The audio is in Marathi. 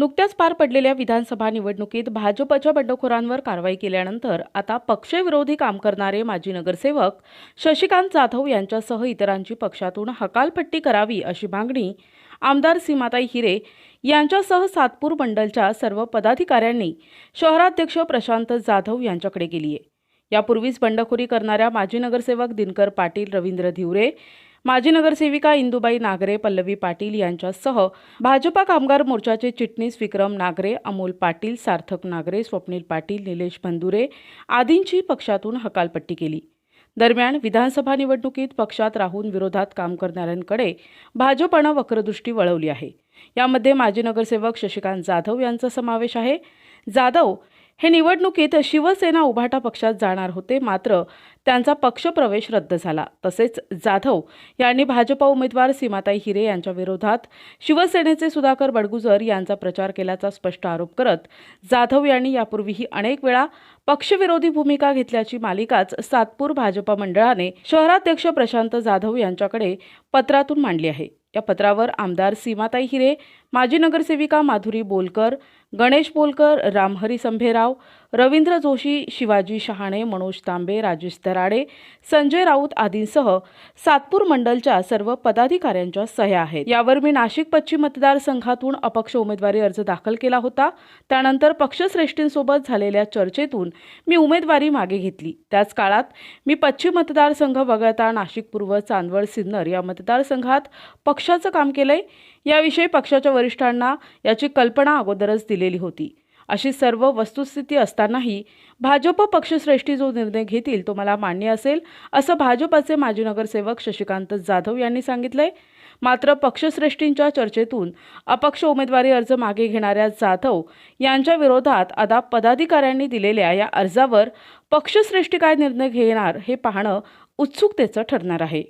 नुकत्याच पार पडलेल्या विधानसभा निवडणुकीत भाजपच्या बंडखोरांवर कारवाई केल्यानंतर आता पक्षविरोधी काम करणारे माजी नगरसेवक शशिकांत जाधव यांच्यासह इतरांची पक्षातून हकालपट्टी करावी अशी मागणी आमदार सीमाताई हिरे यांच्यासह सातपूर मंडलच्या सर्व पदाधिकाऱ्यांनी शहराध्यक्ष प्रशांत जाधव यांच्याकडे केली आहे. यापूर्वीच बंडखोरी करणाऱ्या माजी नगरसेवक दिनकर पाटील रवींद्र धिवरे माजी नगरसेविका इंदुबाई नागरे पल्लवी पाटील यांच्यासह भाजपा कामगार मोर्चाचे चिटणीस विक्रम नागरे अमोल पाटील सार्थक नागरे स्वप्नील पाटील निलेश बंधुरे आदींची पक्षातून हकालपट्टी केली. दरम्यान विधानसभा निवडणुकीत पक्षात राहून विरोधात काम करणाऱ्यांकडे भाजपनं वक्रदृष्टी वळवली आहे. यामध्ये माजी नगरसेवक शशिकांत जाधव यांचा समावेश आहे. जाधव हे निवडणुकीत शिवसेना उभाटा पक्षात जाणार होते मात्र त्यांचा पक्षप्रवेश रद्द झाला. तसेच जाधव यांनी भाजपा उमेदवार सीमाताई हिरे यांच्या विरोधात शिवसेनेचे सुधाकर बडगुजर यांचा प्रचार केल्याचा स्पष्ट आरोप करत जाधव यांनी यापूर्वीही अनेक वेळा पक्षविरोधी भूमिका घेतल्याची मालिकाच सातपूर भाजपा मंडळाने शहराध्यक्ष प्रशांत जाधव यांच्याकडे पत्रातून मांडली आहे. या पत्रावर आमदार सीमाताई हिरे माजी नगरसेविका माधुरी बोलकर गणेश बोलकर रामहरी संभेराव रवींद्र जोशी शिवाजी शहाणे मनोज तांबे राजेश दराडे संजय राऊत आदींसह सातपूर मंडलच्या सर्व पदाधिकाऱ्यांच्या सह्या आहेत. यावर मी नाशिक पश्चिम मतदारसंघातून अपक्ष उमेदवारी अर्ज दाखल केला होता. त्यानंतर पक्षश्रेष्ठींसोबत झालेल्या चर्चेतून मी उमेदवारी मागे घेतली. त्याच काळात मी पश्चिम मतदारसंघ वगळता नाशिक पूर्व चांदवड सिन्नर या मतदारसंघात पक्षाचं काम केलंय. याविषयी पक्षाच्या वरिष्ठांना याची कल्पना अगोदरच दिली दिलेली होती. अशी सर्व वस्तुस्थिती असतानाही भाजप पक्षश्रेष्ठी जो निर्णय घेतील तो मला मान्य असेल असं भाजपाचे माजी नगरसेवक शशिकांत जाधव यांनी सांगितलंय. मात्र पक्षश्रेष्ठींच्या चर्चेतून अपक्ष उमेदवारी अर्ज मागे घेणाऱ्या जाधव यांच्या विरोधात आता पदाधिकाऱ्यांनी दिलेल्या या अर्जावर पक्षश्रेष्ठी काय निर्णय घेणार हे पाहणं उत्सुकतेचं ठरणार आहे.